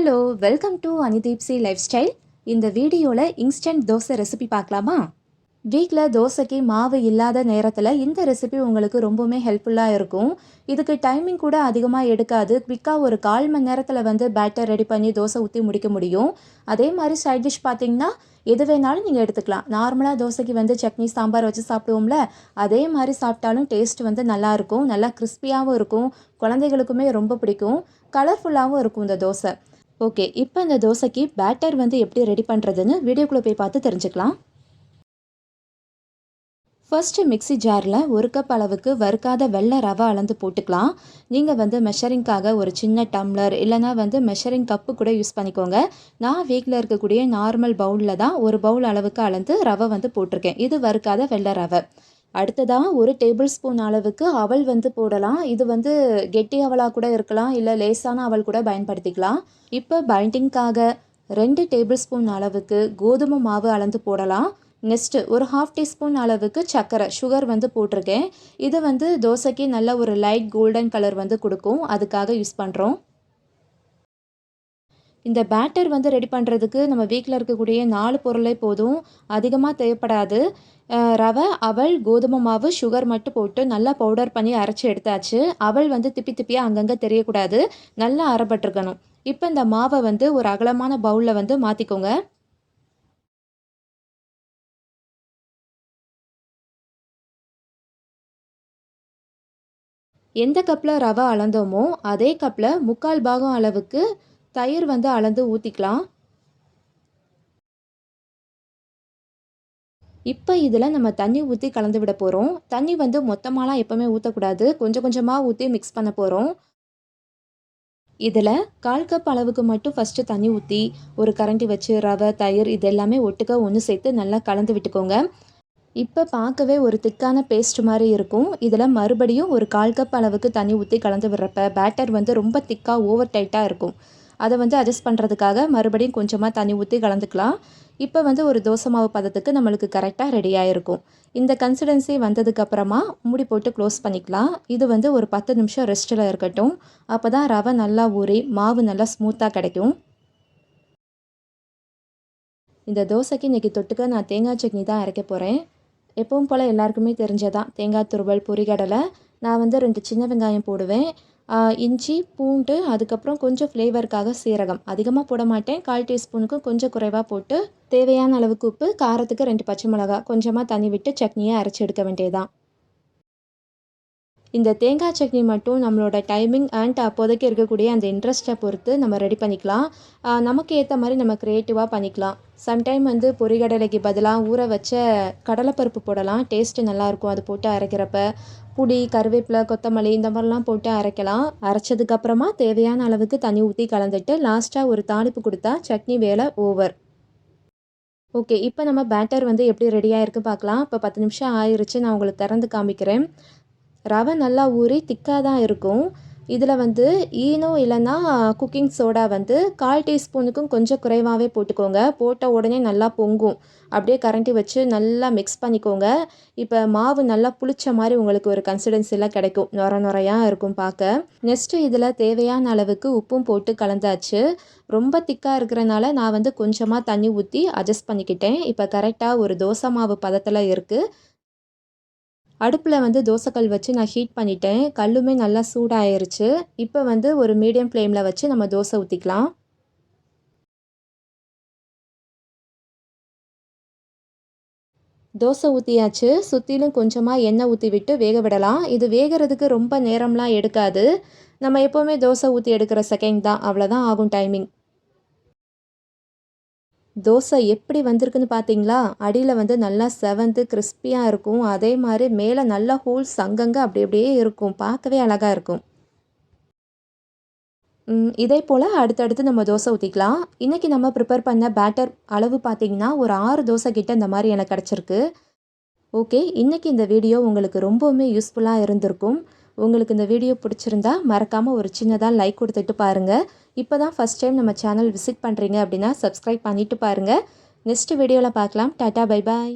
Hello welcome to அனிதீப்சி life style இந்த வீடியோவில் இன்ஸ்டன்ட் தோசை ரெசிபி பார்க்கலாமா? வீட்டில் தோசைக்கு மாவு இல்லாத நேரத்தில் இந்த ரெசிபி உங்களுக்கு ரொம்பவுமே ஹெல்ப்ஃபுல்லாக இருக்கும். இதுக்கு டைமிங் கூட அதிகமாக எடுக்காது. குவிக்காக ஒரு கால் மணி நேரத்தில் வந்து பேட்டர் ரெடி பண்ணி தோசை ஊற்றி முடிக்க முடியும். அதே மாதிரி சைட் டிஷ் பார்த்தீங்கன்னா எது வேணாலும் நீங்கள் எடுத்துக்கலாம். நார்மலாக தோசைக்கு வந்து சட்னி சாம்பார் வச்சு சாப்பிடுவோம்ல அதே மாதிரி சாப்பிட்டாலும் டேஸ்ட் வந்து நல்லாயிருக்கும் நல்லா கிறிஸ்பியாகவும் இருக்கும். குழந்தைகளுக்குமே ரொம்ப பிடிக்கும். கலர்ஃபுல்லாகவும் இருக்கும் இந்த தோசை. ஓகே இப்போ இந்த தோசைக்கு பேட்டர் வந்து எப்படி ரெடி பண்ணுறதுன்னு வீடியோக்குள்ளே போய் பார்த்து தெரிஞ்சுக்கலாம். ஃபஸ்ட்டு மிக்ஸி ஜாரில் ஒரு கப் அளவுக்கு வறுக்காத வெள்ளை ரவை அளந்து போட்டுக்கலாம். நீங்கள் வந்து மெஷரிங்காக ஒரு சின்ன டம்ளர் இல்லைனா வந்து மெஷரிங் கப்பு கூட யூஸ் பண்ணிக்கோங்க. நான் வீட்டில் இருக்கக்கூடிய நார்மல் பவுலில் தான் ஒரு பவுல் அளவுக்கு அளந்து ரவை வந்து போட்டிருக்கேன். இது வறுக்காத வெள்ளை ரவை. அடுத்ததாக ஒரு டேபிள் ஸ்பூன் அளவுக்கு அவல் வந்து போடலாம். இது வந்து கெட்டி அவலாக கூட இருக்கலாம் இல்லை லேசான அவல் கூட பயன்படுத்திக்கலாம். இப்போ பைண்டிங்க்காக ரெண்டு டேபிள் ஸ்பூன் அளவுக்கு கோதுமை மாவு அளந்து போடலாம். நெக்ஸ்ட்டு ஒரு ஹாஃப் டீஸ்பூன் அளவுக்கு சர்க்கரை சுகர் வந்து போட்டிருக்கேன். இது வந்து தோசைக்கு நல்ல ஒரு லைட் கோல்டன் கலர் வந்து கொடுக்கும். அதுக்காக யூஸ் பண்ணுறோம் இந்த பேட்டர் வந்து ரெடி பண்ணுறதுக்கு நம்ம வீட்டில் இருக்கக்கூடிய நாலு பொருளே போதும். அதிகமாக தேவைப்படாது. ரவை அவல் கோதுமை மாவு சுகர் மட்டும் போட்டு நல்லா பவுடர் பண்ணி அரைச்சி எடுத்தாச்சு. அவல் வந்து திப்பி திப்பியாக அங்கங்கே தெரியக்கூடாது. நல்லா அரைப்பட்டிருக்கணும். இப்போ இந்த மாவை வந்து ஒரு அகலமான பவுலில் வந்து மாற்றிக்கோங்க எந்த கப்பில் ரவை அளந்தோமோ அதே கப்பில் முக்கால் பாகம் அளவுக்கு தயிர் வந்து அளந்து ஊற்றிக்கலாம் இப்போ இதில் நம்ம தண்ணி ஊற்றி கலந்து விட போகிறோம் தண்ணி வந்து மொத்தமாலாம் எப்போவுமே ஊற்றக்கூடாது கொஞ்சம் கொஞ்சமாக ஊற்றி மிக்ஸ் பண்ண போகிறோம் இதில் கால் கப் அளவுக்கு மட்டும் ஃபஸ்ட்டு தண்ணி ஊற்றி ஒரு கரண்டி வச்சு ரவை தயிர் இது எல்லாமே ஒட்டுக்க ஒன்று சேர்த்து நல்லா கலந்து விட்டுக்கோங்க. இப்போ பார்க்கவே ஒரு திக்கான பேஸ்ட் மாதிரி இருக்கும். இதில் மறுபடியும் ஒரு கால் கப் அளவுக்கு தண்ணி ஊற்றி கலந்து விடுறப்ப பேட்டர் வந்து ரொம்ப திக்காக ஓவர் டைட்டாக இருக்கும். அதை வந்து அட்ஜஸ்ட் பண்ணுறதுக்காக மறுபடியும் கொஞ்சமாக தண்ணி ஊற்றி கலந்துக்கலாம். இப்போ வந்து ஒரு தோசை மாவு பதத்துக்கு நம்மளுக்கு கரெக்டாக ரெடியாக இருக்கும் இந்த கன்சிடென்சி வந்ததுக்கப்புறமா மூடி போட்டு க்ளோஸ் பண்ணிக்கலாம். இது வந்து ஒரு பத்து நிமிஷம் ரெஸ்ட்டில் இருக்கட்டும். அப்போ தான் ரவை நல்லா ஊறி மாவு நல்லா ஸ்மூத்தாக கிடைக்கும். இந்த தோசைக்கு இன்றைக்கி தொட்டுக்க நான் தேங்காய் சட்னி தான் அரைக்க போகிறேன் எப்பவும் போல் எல்லாருக்குமே தெரிஞ்சதான் தேங்காய் துருவல் பொரிகடலை. நான் வந்து ரெண்டு சின்ன வெங்காயம் போடுவேன். இஞ்சி பூண்டு அதுக்கப்புறம் கொஞ்சம் ஃப்ளேவருக்காக சீரகம். அதிகமாக போட மாட்டேன். கால் டீஸ்பூனுக்கு கொஞ்சம் குறைவாக போட்டு தேவையான அளவுக்கு உப்பு காரத்துக்கு ரெண்டு பச்சை மிளகா கொஞ்சமாக தண்ணி விட்டு சட்னியை அரைச்சி எடுக்க வேண்டியதான் இந்த தேங்காய் சட்னி மட்டும் நம்மளோட டைமிங் அண்ட் அப்போதைக்கு இருக்கக்கூடிய அந்த இன்ட்ரெஸ்ட்டை பொறுத்து நம்ம ரெடி பண்ணிக்கலாம். நமக்கு ஏற்ற மாதிரி நம்ம க்ரியேட்டிவாக பண்ணிக்கலாம். சம்டைம் வந்து பொரிகடலைக்கு பதிலாக ஊற வச்ச கடலைப்பருப்பு போடலாம். டேஸ்ட்டு நல்லாயிருக்கும் அது போட்டு அரைக்கிறப்ப புளி கருவேப்பிலை கொத்தமல்லி இந்த மாதிரிலாம் போட்டு அரைக்கலாம். அரைச்சதுக்கப்புறமா தேவையான அளவுக்கு தண்ணி ஊற்றி கலந்துட்டு லாஸ்ட்டாக ஒரு தாளிப்பு கொடுத்தா சட்னி வேலை ஓவர் ஓகே இப்போ நம்ம பேட்டர் வந்து எப்படி ரெடியாக இருக்குது பார்க்கலாம். இப்போ பத்து நிமிஷம் ஆயிடுச்சு நான் உங்களுக்கு திறந்து காமிக்கிறேன். ரவை நல்லா ஊறி திக்காக தான் இருக்கும். இதில் வந்து ஈனோ இல்லைன்னா குக்கிங் சோடா வந்து கால் டீஸ்பூனுக்கும் கொஞ்சம் குறைவாகவே போட்டுக்கோங்க. போட்ட உடனே நல்லா பொங்கும். அப்படியே கரண்டி வச்சு நல்லா மிக்ஸ் பண்ணிக்கோங்க. இப்போ மாவு நல்லா புளிச்ச மாதிரி உங்களுக்கு ஒரு கன்சிடன்சிலாம் கிடைக்கும். நொர நொறையாக இருக்கும் பார்க்க நெக்ஸ்ட்டு இதில் தேவையான அளவுக்கு உப்பும் போட்டு கலந்தாச்சு. ரொம்ப திக்காக இருக்கிறனால நான் வந்து கொஞ்சமாக தண்ணி ஊற்றி அட்ஜஸ்ட் பண்ணிக்கிட்டேன். இப்போ கரெக்டாக ஒரு தோசை மாவு பதத்தில் இருக்குது அடுப்பில் வந்து தோசைக்கல் வச்சு நான் ஹீட் பண்ணிட்டேன். கல்லுமே நல்லா சூடாயிருச்சு. இப்போ வந்து ஒரு மீடியம் ஃப்ளேமில் வச்சு நம்ம தோசை ஊற்றிக்கலாம் தோசை ஊற்றியாச்சு சுற்றிலும் கொஞ்சமாக எண்ணெய் ஊற்றி விட்டு வேக விடலாம். இது வேகிறதுக்கு ரொம்ப நேரம்லாம் எடுக்காது. நம்ம எப்போவுமே தோசை ஊற்றி எடுக்கிற செகண்ட் தான். அவ்வளோதான் ஆகும் டைமிங் தோசை எப்படி வந்திருக்குன்னு பார்த்தீங்களா அடியில் வந்து நல்லா செவந்து கிறிஸ்பியாக இருக்கும். அதே மாதிரி மேலே நல்லா ஹோல்ஸ் அங்கங்கே அப்படி அப்படியே இருக்கும். பார்க்கவே அழகாக இருக்கும். இதே போல் அடுத்தடுத்து நம்ம தோசை ஊற்றிக்கலாம் இன்றைக்கி நம்ம ப்ரிப்பேர் பண்ண பேட்டர் அளவு பார்த்திங்கன்னா ஒரு ஆறு தோசை கிட்ட இந்த மாதிரி எனக்கு கிடச்சிருக்கு. ஓகே இன்றைக்கி இந்த வீடியோ உங்களுக்கு ரொம்பவுமே யூஸ்ஃபுல்லாக இருந்திருக்கும். உங்களுக்கு இந்த வீடியோ பிடிச்சிருந்தா மறக்காமல் ஒரு சின்னதாக லைக் கொடுத்துட்டு பாருங்கள் இப்போ தான் ஃபஸ்ட் டைம் நம்ம சேனல் விசிட் பண்ணுறீங்க அப்படின்னா சப்ஸ்கிரைப் பண்ணிவிட்டு பாருங்கள் நெக்ஸ்ட் வீடியோவில் பார்க்கலாம். Tata bye bye